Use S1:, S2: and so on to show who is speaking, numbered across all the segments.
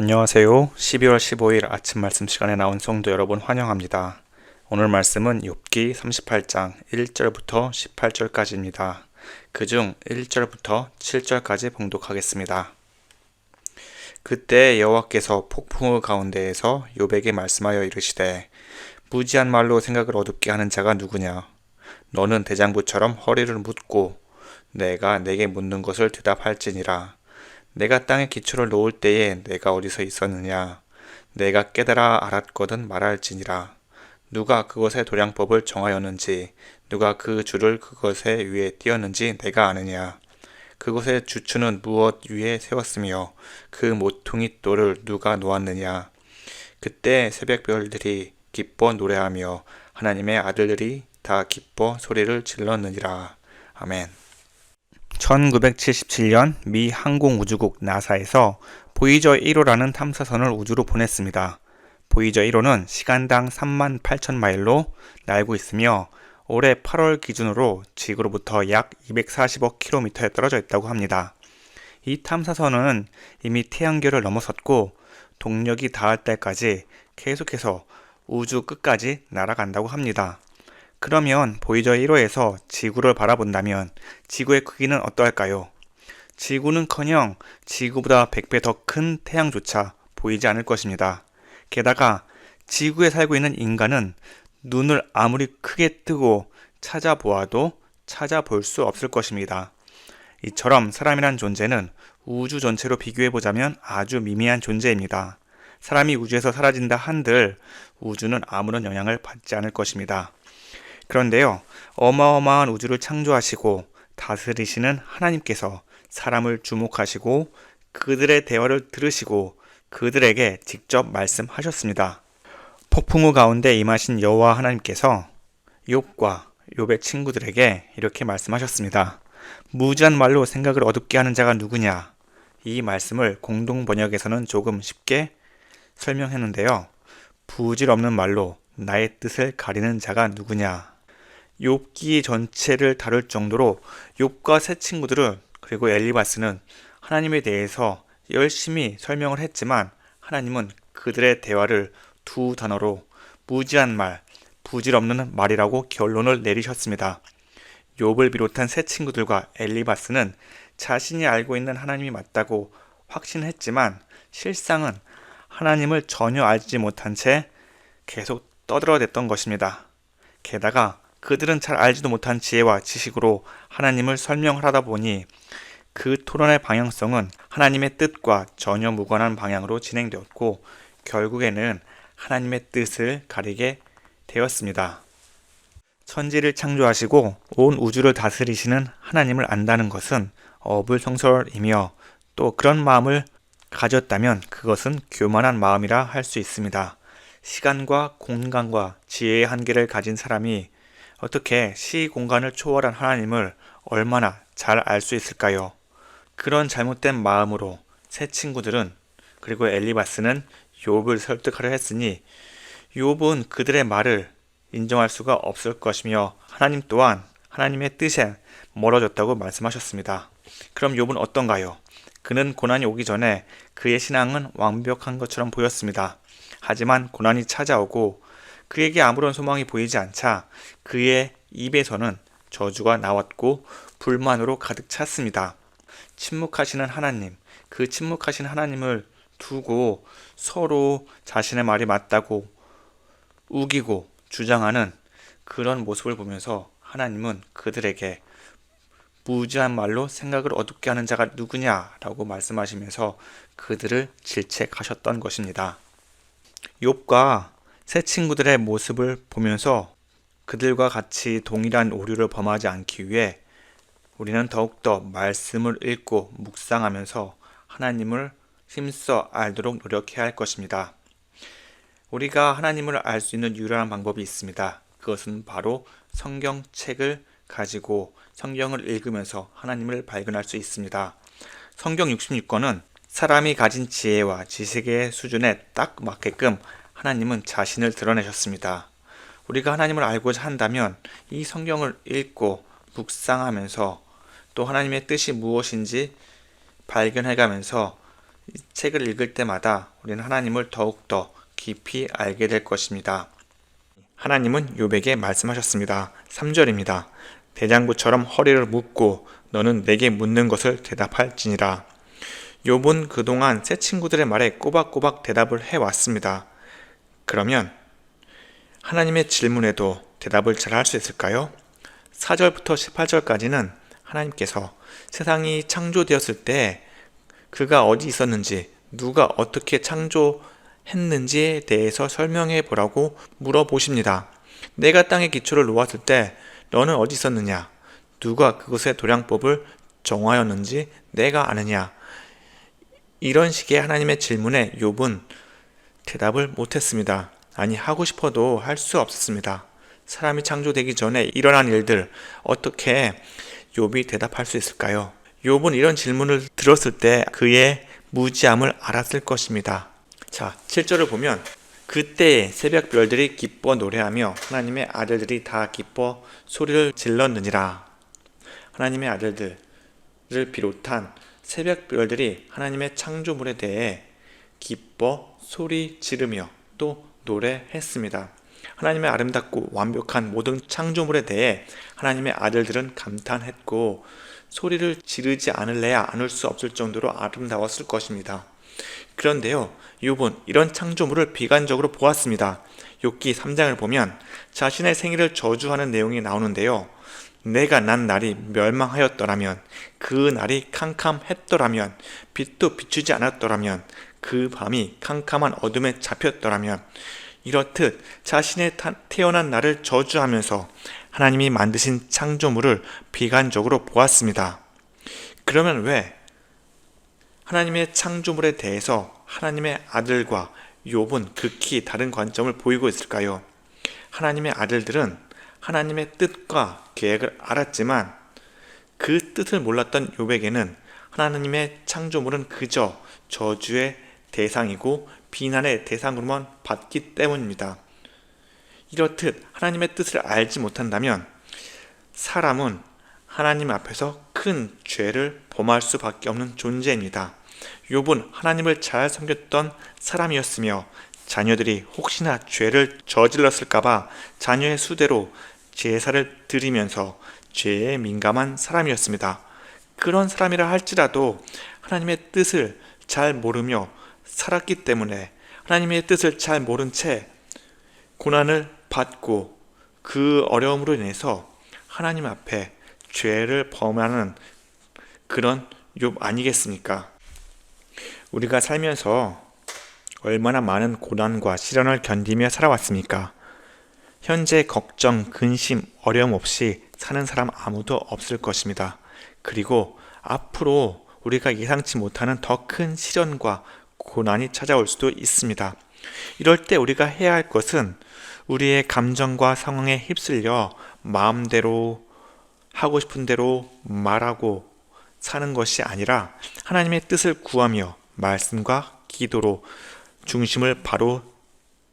S1: 안녕하세요. 12월 15일 아침 말씀 시간에 나온 성도 여러분 환영합니다. 오늘 말씀은 욥기 38장 1절부터 18절까지입니다. 그중 1절부터 7절까지 봉독하겠습니다. 그때 여호와께서 폭풍우 가운데에서 욥에게 말씀하여 이르시되 무지한 말로 생각을 어둡게 하는 자가 누구냐 너는 대장부처럼 허리를 묻고 내가 내게 묻는 것을 대답할지니라 내가 땅에 기초를 놓을 때에 내가 어디서 있었느냐? 내가 깨달아 알았거든 말할지니라. 누가 그것의 도량법을 정하였는지 누가 그 줄을 그것의 위에 띄었는지 내가 아느냐? 그곳의 주추는 무엇 위에 세웠으며 그 모퉁이 돌을 누가 놓았느냐? 그때 새벽별들이 기뻐 노래하며 하나님의 아들들이 다 기뻐 소리를 질렀느니라. 아멘 1977년 미 항공우주국 나사에서 보이저 1호라는 탐사선을 우주로 보냈습니다. 보이저 1호는 시간당 3만 8천 마일로 날고 있으며 올해 8월 기준으로 지구로부터 약 240억 킬로미터에 떨어져 있다고 합니다. 이 탐사선은 이미 태양계를 넘어섰고 동력이 닿을 때까지 계속해서 우주 끝까지 날아간다고 합니다. 그러면 보이저 1호에서 지구를 바라본다면 지구의 크기는 어떠할까요? 지구는커녕 지구보다 100배 더 큰 태양조차 보이지 않을 것입니다. 게다가 지구에 살고 있는 인간은 눈을 아무리 크게 뜨고 찾아보아도 찾아볼 수 없을 것입니다. 이처럼 사람이란 존재는 우주 전체로 비교해보자면 아주 미미한 존재입니다. 사람이 우주에서 사라진다 한들 우주는 아무런 영향을 받지 않을 것입니다. 그런데요, 어마어마한 우주를 창조하시고 다스리시는 하나님께서 사람을 주목하시고 그들의 대화를 들으시고 그들에게 직접 말씀하셨습니다. 폭풍우 가운데 임하신 여호와 하나님께서 욥과 욥의 친구들에게 이렇게 말씀하셨습니다. 무지한 말로 생각을 어둡게 하는 자가 누구냐? 이 말씀을 공동 번역에서는 조금 쉽게 설명했는데요. 부질 없는 말로 나의 뜻을 가리는 자가 누구냐? 욥기 전체를 다룰 정도로 욥과 새 친구들은 그리고 엘리바스는 하나님에 대해서 열심히 설명을 했지만 하나님은 그들의 대화를 두 단어로 무지한 말, 부질없는 말이라고 결론을 내리셨습니다. 욥을 비롯한 새 친구들과 엘리바스는 자신이 알고 있는 하나님이 맞다고 확신했지만 실상은 하나님을 전혀 알지 못한 채 계속 떠들어댔던 것입니다. 게다가 그들은 잘 알지도 못한 지혜와 지식으로 하나님을 설명을 하다 보니 그 토론의 방향성은 하나님의 뜻과 전혀 무관한 방향으로 진행되었고 결국에는 하나님의 뜻을 가리게 되었습니다. 천지를 창조하시고 온 우주를 다스리시는 하나님을 안다는 것은 어불성설이며 또 그런 마음을 가졌다면 그것은 교만한 마음이라 할 수 있습니다. 시간과 공간과 지혜의 한계를 가진 사람이 어떻게 시 공간을 초월한 하나님을 얼마나 잘 알 수 있을까요? 그런 잘못된 마음으로 새 친구들은 그리고 엘리바스는 욥을 설득하려 했으니 욥은 그들의 말을 인정할 수가 없을 것이며 하나님 또한 하나님의 뜻에 멀어졌다고 말씀하셨습니다. 그럼 욥은 어떤가요? 그는 고난이 오기 전에 그의 신앙은 완벽한 것처럼 보였습니다. 하지만 고난이 찾아오고 그에게 아무런 소망이 보이지 않자 그의 입에서는 저주가 나왔고 불만으로 가득 찼습니다. 침묵하시는 하나님, 그 침묵하신 하나님을 두고 서로 자신의 말이 맞다고 우기고 주장하는 그런 모습을 보면서 하나님은 그들에게 무지한 말로 생각을 어둡게 하는 자가 누구냐라고 말씀하시면서 그들을 질책하셨던 것입니다. 욥과 새 친구들의 모습을 보면서 그들과 같이 동일한 오류를 범하지 않기 위해 우리는 더욱더 말씀을 읽고 묵상하면서 하나님을 힘써 알도록 노력해야 할 것입니다. 우리가 하나님을 알 수 있는 유일한 방법이 있습니다. 그것은 바로 성경책을 가지고 성경을 읽으면서 하나님을 발견할 수 있습니다. 성경 66권은 사람이 가진 지혜와 지식의 수준에 딱 맞게끔 하나님은 자신을 드러내셨습니다. 우리가 하나님을 알고자 한다면 이 성경을 읽고 묵상하면서 또 하나님의 뜻이 무엇인지 발견해가면서 이 책을 읽을 때마다 우리는 하나님을 더욱더 깊이 알게 될 것입니다. 하나님은 욥에게 말씀하셨습니다. 3절입니다. 대장부처럼 허리를 묶고 너는 내게 묻는 것을 대답할지니라. 욥은 그동안 새 친구들의 말에 꼬박꼬박 대답을 해왔습니다. 그러면 하나님의 질문에도 대답을 잘 할 수 있을까요? 4절부터 18절까지는 하나님께서 세상이 창조되었을 때 그가 어디 있었는지, 누가 어떻게 창조했는지에 대해서 설명해 보라고 물어보십니다. 내가 땅의 기초를 놓았을 때 너는 어디 있었느냐? 누가 그것의 도량법을 정하였는지 내가 아느냐? 이런 식의 하나님의 질문에 욥은 대답을 못했습니다. 아니 하고 싶어도 할 수 없었습니다. 사람이 창조되기 전에 일어난 일들 어떻게 욥이 대답할 수 있을까요? 욥은 이런 질문을 들었을 때 그의 무지함을 알았을 것입니다. 자, 7절을 보면 그때 새벽 별들이 기뻐 노래하며 하나님의 아들들이 다 기뻐 소리를 질렀느니라. 하나님의 아들들을 비롯한 새벽 별들이 하나님의 창조물에 대해 기뻐 소리 지르며 또 노래했습니다. 하나님의 아름답고 완벽한 모든 창조물에 대해 하나님의 아들들은 감탄했고 소리를 지르지 않을래야 않을 수 없을 정도로 아름다웠을 것입니다. 그런데요, 욥은 이런 창조물을 비관적으로 보았습니다. 욥기 3장을 보면 자신의 생일을 저주하는 내용이 나오는데요. 내가 난 날이 멸망하였더라면 그 날이 캄캄했더라면 빛도 비추지 않았더라면 그 밤이 캄캄한 어둠에 잡혔더라면 이렇듯 자신의 태어난 날을 저주하면서 하나님이 만드신 창조물을 비관적으로 보았습니다. 그러면 왜 하나님의 창조물에 대해서 하나님의 아들과 욥은 극히 다른 관점을 보이고 있을까요? 하나님의 아들들은 하나님의 뜻과 계획을 알았지만 그 뜻을 몰랐던 욥에게는 하나님의 창조물은 그저 저주의 대상이고 비난의 대상으로만 받기 때문입니다. 이렇듯 하나님의 뜻을 알지 못한다면 사람은 하나님 앞에서 큰 죄를 범할 수밖에 없는 존재입니다. 욥은 하나님을 잘 섬겼던 사람이었으며 자녀들이 혹시나 죄를 저질렀을까봐 자녀의 수대로 제사를 드리면서 죄에 민감한 사람이었습니다. 그런 사람이라 할지라도 하나님의 뜻을 잘 모르며 살았기 때문에 하나님의 뜻을 잘 모른 채 고난을 받고 그 어려움으로 인해서 하나님 앞에 죄를 범하는 그런 욥 아니겠습니까? 우리가 살면서 얼마나 많은 고난과 시련을 견디며 살아왔습니까? 현재 걱정, 근심, 어려움 없이 사는 사람 아무도 없을 것입니다. 그리고 앞으로 우리가 예상치 못하는 더 큰 시련과 고난이 찾아올 수도 있습니다. 이럴 때 우리가 해야 할 것은 우리의 감정과 상황에 휩쓸려 마음대로 하고 싶은 대로 말하고 사는 것이 아니라 하나님의 뜻을 구하며 말씀과 기도로 중심을 바로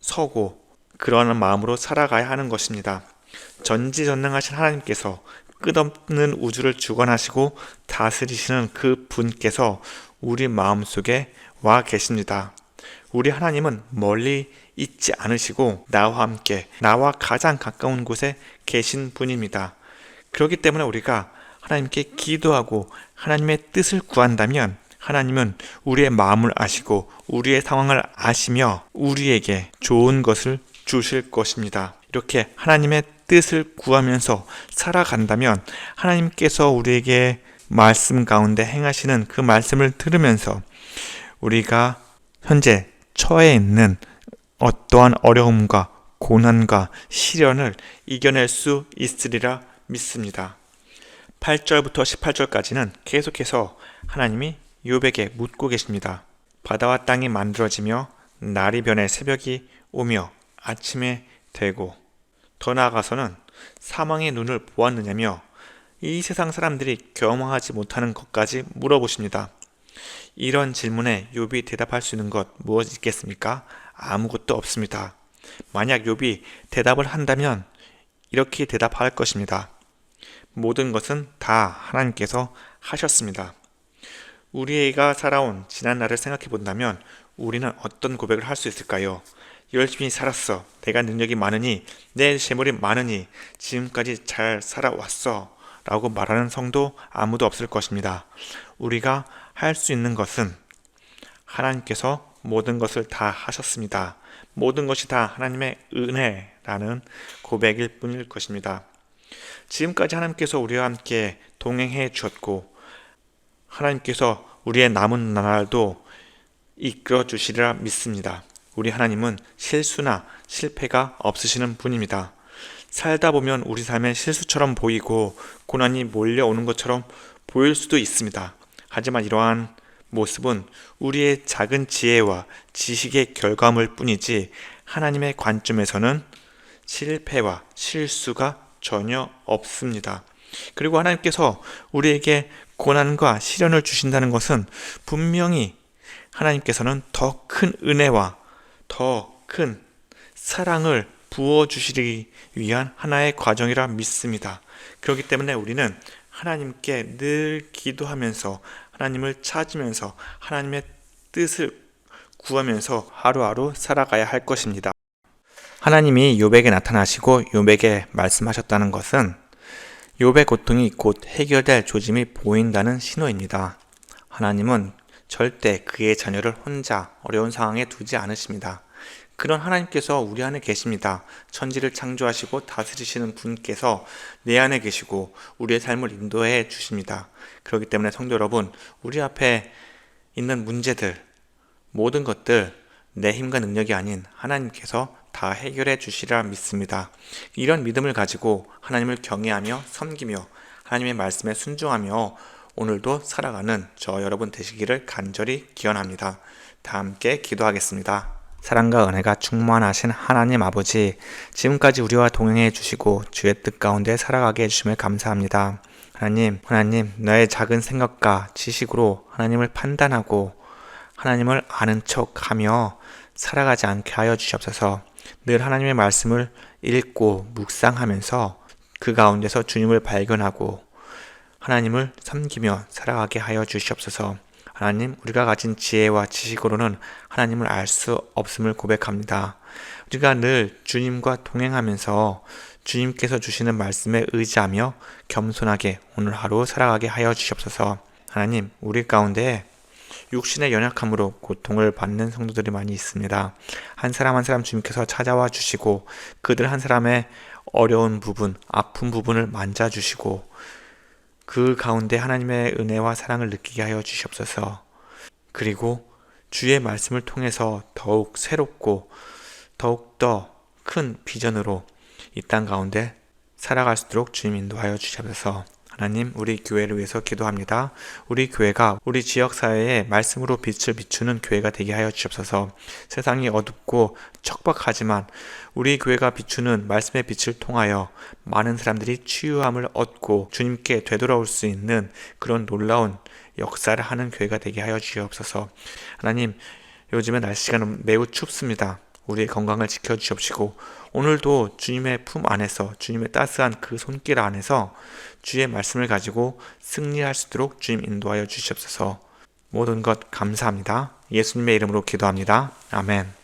S1: 서고 그러한 마음으로 살아가야 하는 것입니다. 전지전능하신 하나님께서 끝없는 우주를 주관하시고 다스리시는 그 분께서 우리 마음 속에 와 계십니다. 우리 하나님은 멀리 있지 않으시고 나와 함께 나와 가장 가까운 곳에 계신 분입니다. 그렇기 때문에 우리가 하나님께 기도하고 하나님의 뜻을 구한다면 하나님은 우리의 마음을 아시고 우리의 상황을 아시며 우리에게 좋은 것을 주실 것입니다. 이렇게 하나님의 뜻을 구하면서 살아간다면 하나님께서 우리에게 말씀 가운데 행하시는 그 말씀을 들으면서 우리가 현재 처해 있는 어떠한 어려움과 고난과 시련을 이겨낼 수 있으리라 믿습니다. 8절부터 18절까지는 계속해서 하나님이 욥에게 묻고 계십니다. 바다와 땅이 만들어지며 날이 변해 새벽이 오며 아침에 되고 더 나아가서는 사망의 눈을 보았느냐며 이 세상 사람들이 경험하지 못하는 것까지 물어보십니다. 이런 질문에 욥이 대답할 수 있는 것 무엇이 있겠습니까? 아무것도 없습니다. 만약 욥이 대답을 한다면 이렇게 대답할 것입니다. 모든 것은 다 하나님께서 하셨습니다. 우리가 살아온 지난 날을 생각해 본다면 우리는 어떤 고백을 할 수 있을까요? 열심히 살았어. 내가 능력이 많으니, 내 재물이 많으니, 지금까지 잘 살아왔어. 라고 말하는 성도 아무도 없을 것입니다. 우리가 할 수 있는 것은 하나님께서 모든 것을 다 하셨습니다. 모든 것이 다 하나님의 은혜라는 고백일 뿐일 것입니다. 지금까지 하나님께서 우리와 함께 동행해 주셨고, 하나님께서 우리의 남은 나날도 이끌어 주시리라 믿습니다. 우리 하나님은 실수나 실패가 없으시는 분입니다. 살다 보면 우리 삶에 실수처럼 보이고 고난이 몰려오는 것처럼 보일 수도 있습니다. 하지만 이러한 모습은 우리의 작은 지혜와 지식의 결과물 뿐이지 하나님의 관점에서는 실패와 실수가 전혀 없습니다. 그리고 하나님께서 우리에게 고난과 시련을 주신다는 것은 분명히 하나님께서는 더 큰 은혜와 더 큰 사랑을 부어주시기 위한 하나의 과정이라 믿습니다. 그렇기 때문에 우리는 하나님께 늘 기도하면서 하나님을 찾으면서 하나님의 뜻을 구하면서 하루하루 살아가야 할 것입니다. 하나님이 요백에 나타나시고 요백에 말씀하셨다는 것은 욥의 고통이 곧 해결될 조짐이 보인다는 신호입니다. 하나님은 절대 그의 자녀를 혼자 어려운 상황에 두지 않으십니다. 그런 하나님께서 우리 안에 계십니다. 천지를 창조하시고 다스리시는 분께서 내 안에 계시고 우리의 삶을 인도해 주십니다. 그렇기 때문에 성도 여러분, 우리 앞에 있는 문제들, 모든 것들 내 힘과 능력이 아닌 하나님께서 다 해결해 주시리라 믿습니다. 이런 믿음을 가지고 하나님을 경외하며 섬기며 하나님의 말씀에 순종하며 오늘도 살아가는 저 여러분 되시기를 간절히 기원합니다. 다 함께 기도하겠습니다. 사랑과 은혜가 충만하신 하나님 아버지, 지금까지 우리와 동행해 주시고 주의 뜻 가운데 살아가게 해주심을 감사합니다. 하나님, 하나님, 나의 작은 생각과 지식으로 하나님을 판단하고 하나님을 아는 척 하며 살아가지 않게 하여 주시옵소서. 늘 하나님의 말씀을 읽고 묵상하면서 그 가운데서 주님을 발견하고 하나님을 섬기며 살아가게 하여 주시옵소서. 하나님, 우리가 가진 지혜와 지식으로는 하나님을 알 수 없음을 고백합니다. 우리가 늘 주님과 동행하면서 주님께서 주시는 말씀에 의지하며 겸손하게 오늘 하루 살아가게 하여 주시옵소서. 하나님, 우리 가운데 육신의 연약함으로 고통을 받는 성도들이 많이 있습니다. 한 사람 한 사람 주님께서 찾아와 주시고 그들 한 사람의 어려운 부분, 아픈 부분을 만져 주시고 그 가운데 하나님의 은혜와 사랑을 느끼게 하여 주시옵소서. 그리고 주의 말씀을 통해서 더욱 새롭고 더욱 더 큰 비전으로 이 땅 가운데 살아갈 수 있도록 주님 인도하여 주시옵소서. 하나님, 우리 교회를 위해서 기도합니다. 우리 교회가 우리 지역 사회에 말씀으로 빛을 비추는 교회가 되게 하여 주옵소서. 세상이 어둡고 척박하지만 우리 교회가 비추는 말씀의 빛을 통하여 많은 사람들이 치유함을 얻고 주님께 되돌아올 수 있는 그런 놀라운 역사를 하는 교회가 되게 하여 주옵소서. 하나님, 요즘에 날씨가 매우 춥습니다. 우리의 건강을 지켜 주옵시고 오늘도 주님의 품 안에서 주님의 따스한 그 손길 안에서 주의 말씀을 가지고 승리할 수 있도록 주님 인도하여 주시옵소서. 모든 것 감사합니다. 예수님의 이름으로 기도합니다. 아멘.